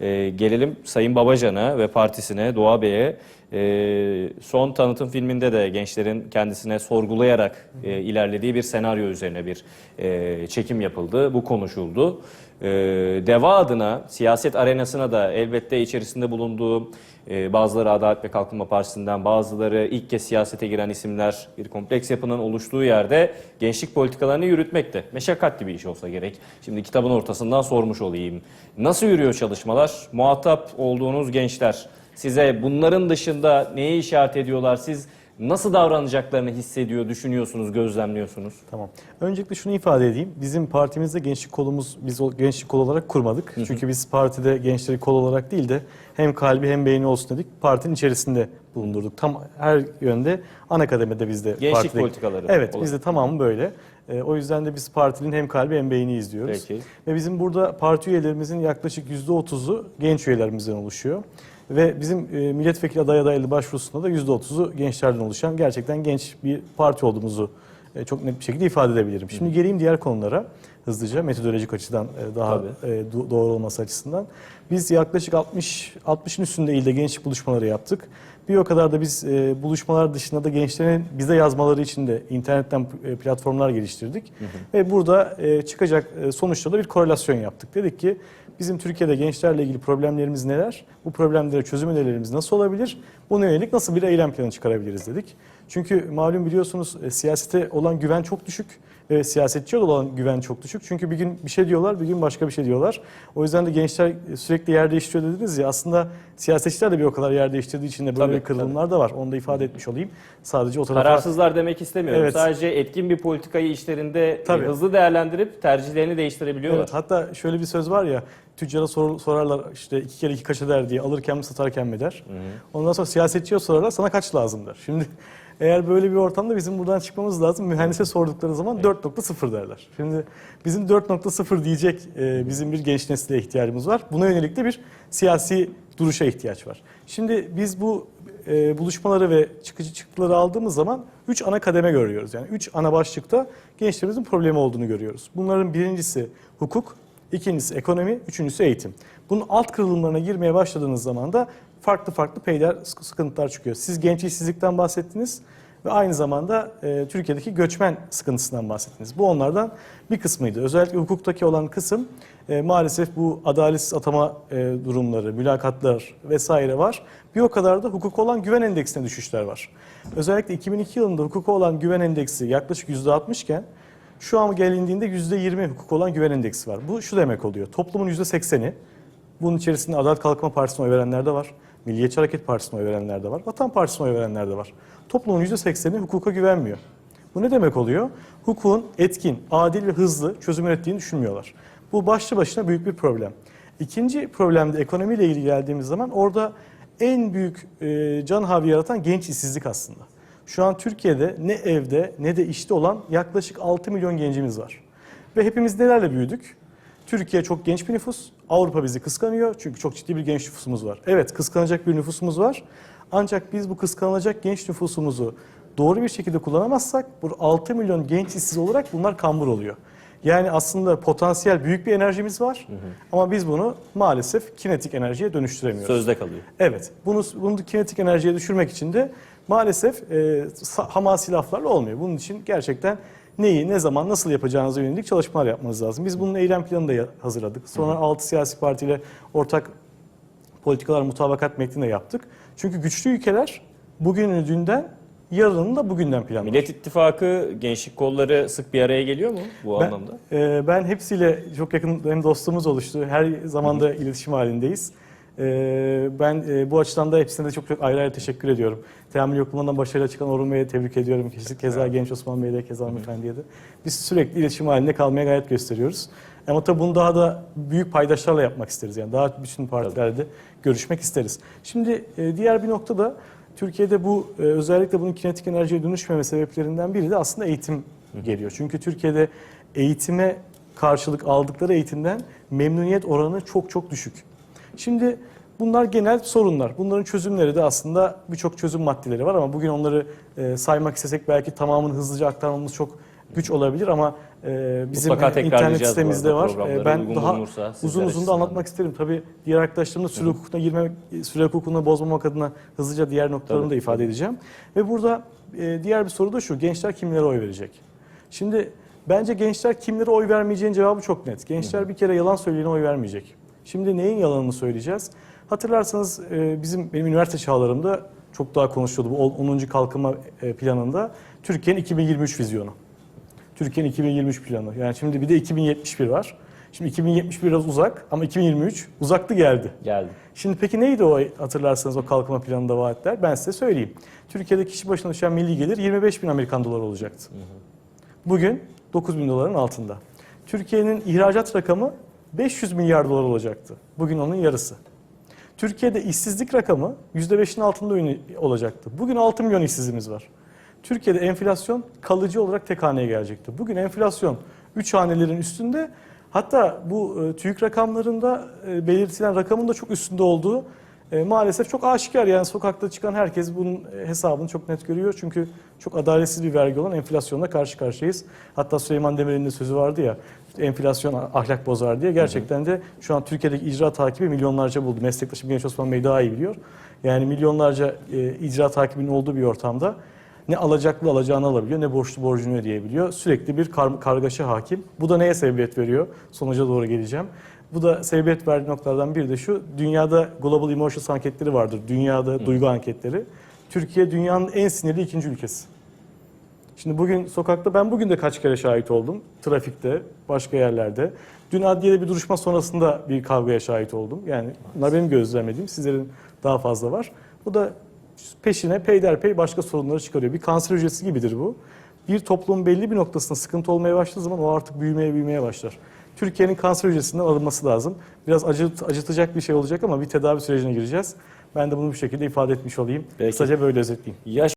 E, gelelim Sayın Babacan'a ve partisine, Doğa Bey'e. E, son tanıtım filminde de gençlerin kendisine sorgulayarak e, ilerlediği bir senaryo üzerine bir e, çekim yapıldı. Bu konuşuldu. E, DEVA adına, siyaset arenasına da elbette içerisinde bulunduğu e, bazıları Adalet ve Kalkınma Partisi'nden, bazıları ilk kez siyasete giren isimler bir kompleks yapının oluştuğu yerde gençlik politikalarını yürütmekte. Meşakkatli bir iş olsa gerek. Şimdi kitabın ortasından sormuş olayım. Nasıl yürüyor çalışmalar? Muhatap olduğunuz gençler size bunların dışında neye işaret ediyorlar? Siz nasıl davranacaklarını hissediyor, düşünüyorsunuz, gözlemliyorsunuz? Tamam. Öncelikle şunu ifade edeyim. Bizim partimizde gençlik kolumuz, biz o gençlik kol olarak kurmadık. Çünkü biz partide gençleri kol olarak değil de hem kalbi hem beyni olsun dedik. Partinin içerisinde bulundurduk. Tam her yönde ana kademede bizde. Gençlik partide- politikaları Evet, olarak. bizde tamamı böyle. Ee, o yüzden de biz partinin hem kalbi hem beyni izliyoruz. Peki. Ve bizim burada parti üyelerimizin yaklaşık %30'u genç üyelerimizden oluşuyor. Ve bizim e, milletvekili aday adaylığı başvurusunda da %30'u gençlerden oluşan gerçekten genç bir parti olduğumuzu e, çok net bir şekilde ifade edebilirim. Şimdi geleyim diğer konulara hızlıca metodolojik açıdan e, daha e, do- doğru olması açısından. Biz yaklaşık 60 60'ın üstünde ilde gençlik buluşmaları yaptık. Bir o kadar da biz e, buluşmalar dışında da gençlerin bize yazmaları için de internetten e, platformlar geliştirdik. Ve burada e, çıkacak e, sonuçta da bir korelasyon yaptık. Dedik ki bizim Türkiye'de gençlerle ilgili problemlerimiz neler? Bu problemlere çözüm önerilerimiz nasıl olabilir? Buna yönelik nasıl bir eylem planı çıkarabiliriz dedik. Çünkü malum biliyorsunuz e, siyasete olan güven çok düşük ve siyasetçiye olan güven çok düşük. Çünkü bir gün bir şey diyorlar, bir gün başka bir şey diyorlar. O yüzden de gençler sürekli yer değiştiriyor dediniz ya. Aslında siyasetçiler de bir o kadar yer değiştirdiği için de böyle Tabii, kırılımlar da var. Onu da ifade etmiş olayım. Sadece o tarafa... Kararsızlar demek istemiyorum. Evet. Sadece etkin bir politikayı işlerinde e, Tabii. hızlı değerlendirip tercihlerini değiştirebiliyorlar. Evet, hatta şöyle bir söz var ya, tüccara sor- sorarlar işte iki kere iki kaç eder diye, alırken mi satarken mi der. Ondan sonra siyasetçiye sorarlar, sana kaç lazım der. Şimdi eğer böyle bir ortamda bizim buradan çıkmamız lazım. Mühendise sordukları zaman 4.0 derler. Şimdi bizim 4.0 diyecek e, bizim bir genç nesile ihtiyacımız var. Buna yönelik de bir siyasi duruşa ihtiyaç var. Şimdi biz bu e, buluşmaları ve çıkıcı çıktıları aldığımız zaman 3 ana kademe görüyoruz. Yani 3 ana başlıkta gençlerimizin problemi olduğunu görüyoruz. Bunların birincisi hukuk, ikincisi ekonomi, üçüncüsü eğitim. Bunun alt kırılımlarına girmeye başladığınız zaman da farklı farklı peyder sık- sıkıntılar çıkıyor. Siz genç işsizlikten bahsettiniz ve aynı zamanda e, Türkiye'deki göçmen sıkıntısından bahsettiniz. Bu onlardan bir kısmıydı. Özellikle hukuktaki olan kısım e, maalesef bu adaletsiz atama e, durumları, mülakatlar vesaire var. Bir o kadar da hukuka olan güven endeksine düşüşler var. Özellikle 2002 yılında hukuka olan güven endeksi yaklaşık %60 iken şu an gelindiğinde %20 hukuk olan güven endeksi var. Bu şu demek oluyor. Toplumun %80'i, bunun içerisinde Adalet Kalkınma Partisi'ne oy verenler de var. Milliyetçi Hareket Partisi'ne oy verenler de var. Vatan Partisi'ne oy verenler de var. Toplumun %80'i hukuka güvenmiyor. Bu ne demek oluyor? Hukukun etkin, adil ve hızlı çözüm ürettiğini düşünmüyorlar. Bu başlı başına büyük bir problem. İkinci problem de ekonomiyle ilgili geldiğimiz zaman orada en büyük e, can havli yaratan genç işsizlik aslında. Şu an Türkiye'de ne evde ne de işte olan yaklaşık 6 milyon gencimiz var. Ve hepimiz nelerle büyüdük? Türkiye çok genç bir nüfus. Avrupa bizi kıskanıyor çünkü çok ciddi bir genç nüfusumuz var. Evet kıskanacak bir nüfusumuz var. Ancak biz bu kıskanılacak genç nüfusumuzu doğru bir şekilde kullanamazsak bu 6 milyon genç işsiz olarak bunlar kambur oluyor. Yani aslında potansiyel büyük bir enerjimiz var ama biz bunu maalesef kinetik enerjiye dönüştüremiyoruz. Sözde kalıyor. Evet. Bunu, bunu kinetik enerjiye düşürmek için de maalesef e, hamasi laflarla olmuyor. Bunun için gerçekten neyi, ne zaman, nasıl yapacağınıza yönelik çalışmalar yapmanız lazım. Biz bunun eylem planını da hazırladık. Sonra 6 siyasi partiyle ortak politikalar mutabakat metnini de yaptık. Çünkü güçlü ülkeler bugünü dünden, yarını da bugünden planlar. Millet İttifakı gençlik kolları sık bir araya geliyor mu bu Ben, anlamda? e, ben hepsiyle çok yakın hem dostluğumuz oluştu. Her zaman da iletişim halindeyiz. E, ben e, bu açıdan da hepsine de çok çok ayrı ayrı teşekkür ediyorum. Teamül Yokluğundan başarıyla çıkan Orhun Bey'e tebrik ediyorum. Keza, keza Genç Osman Bey'e de, keza hanımefendiye de. Biz sürekli iletişim halinde kalmaya gayret gösteriyoruz. Ama tabii bunu daha da büyük paydaşlarla yapmak isteriz. Yani daha bütün partilerde görüşmek isteriz. Şimdi e, diğer bir nokta da Türkiye'de bu e, özellikle bunun kinetik enerjiye dönüşmeme sebeplerinden biri de aslında eğitim geliyor. Çünkü Türkiye'de eğitime karşılık aldıkları eğitimden memnuniyet oranı çok çok düşük. Şimdi bunlar genel sorunlar. Bunların çözümleri de aslında birçok çözüm maddeleri var ama bugün onları e, saymak istesek belki tamamını hızlıca aktarmamız çok güç olabilir ama e, bizim Mutlaka internet sitemizde var. E, ben daha uzun uzun da anlatmak isterim. Tabii diğer arkadaşlarım da süre hukukuna girme, süre hukukunu bozmamak adına hızlıca diğer noktalarını Tabii, da ifade edeceğim. Ve burada e, diğer bir soru da şu. Gençler kimlere oy verecek? Şimdi bence gençler kimlere oy vermeyeceğin cevabı çok net. Gençler bir kere yalan söyleyene oy vermeyecek. Şimdi neyin yalanını söyleyeceğiz? Hatırlarsanız e, bizim benim üniversite çağlarımda çok daha konuşuluyordu bu 10. kalkınma e, planında Türkiye'nin 2023 vizyonu. Türkiye'nin 2023 planı. Yani şimdi bir de 2071 var. Şimdi 2071 biraz uzak ama 2023 uzaktı geldi. Geldi. Şimdi peki neydi o hatırlarsanız o kalkınma planında vaatler? Ben size söyleyeyim. Türkiye'de kişi başına düşen milli gelir 25 bin Amerikan doları olacaktı. Bugün 9 bin doların altında. Türkiye'nin ihracat rakamı 500 milyar dolar olacaktı. Bugün onun yarısı. Türkiye'de işsizlik rakamı %5'in altında olacaktı. Bugün 6 milyon işsizimiz var. Türkiye'de enflasyon kalıcı olarak tek haneye gelecekti. Bugün enflasyon 3 hanelerin üstünde. Hatta bu e, TÜİK rakamlarında e, belirtilen rakamın da çok üstünde olduğu e, maalesef çok aşikar. Yani sokakta çıkan herkes bunun e, hesabını çok net görüyor. Çünkü çok adaletsiz bir vergi olan enflasyonla karşı karşıyayız. Hatta Süleyman Demirel'in de sözü vardı ya enflasyon ahlak bozar diye. Gerçekten de şu an Türkiye'deki icra takibi milyonlarca buldu. Meslektaşım Genç Osman Bey daha iyi biliyor. Yani milyonlarca e, icra takibinin olduğu bir ortamda ne alacaklı alacağını alabiliyor ne borçlu borcunu ödeyebiliyor. Sürekli bir kar- kargaşa hakim. Bu da neye sebebiyet veriyor? Sonuca doğru geleceğim. Bu da sebebiyet verdiği noktalardan biri de şu. Dünyada Global Emotions anketleri vardır. Dünyada duygu anketleri. Türkiye dünyanın en sinirli ikinci ülkesi. Şimdi bugün sokakta ben bugün de kaç kere şahit oldum. Trafikte, başka yerlerde. Dün adliyede bir duruşma sonrasında bir kavgaya şahit oldum. Yani bunlar benim gözlemlediğim, sizlerin daha fazla var. Bu da peşine peyderpey başka sorunları çıkarıyor. Bir kanser hücresi gibidir bu. Bir toplumun belli bir noktasında sıkıntı olmaya başladığı zaman o artık büyümeye büyümeye başlar. Türkiye'nin kanser hücresinden alınması lazım. Biraz acıt, acıtacak bir şey olacak ama bir tedavi sürecine gireceğiz. Ben de bunu bu şekilde ifade etmiş olayım. Peki. Kısaca böyle özetleyeyim. Yaş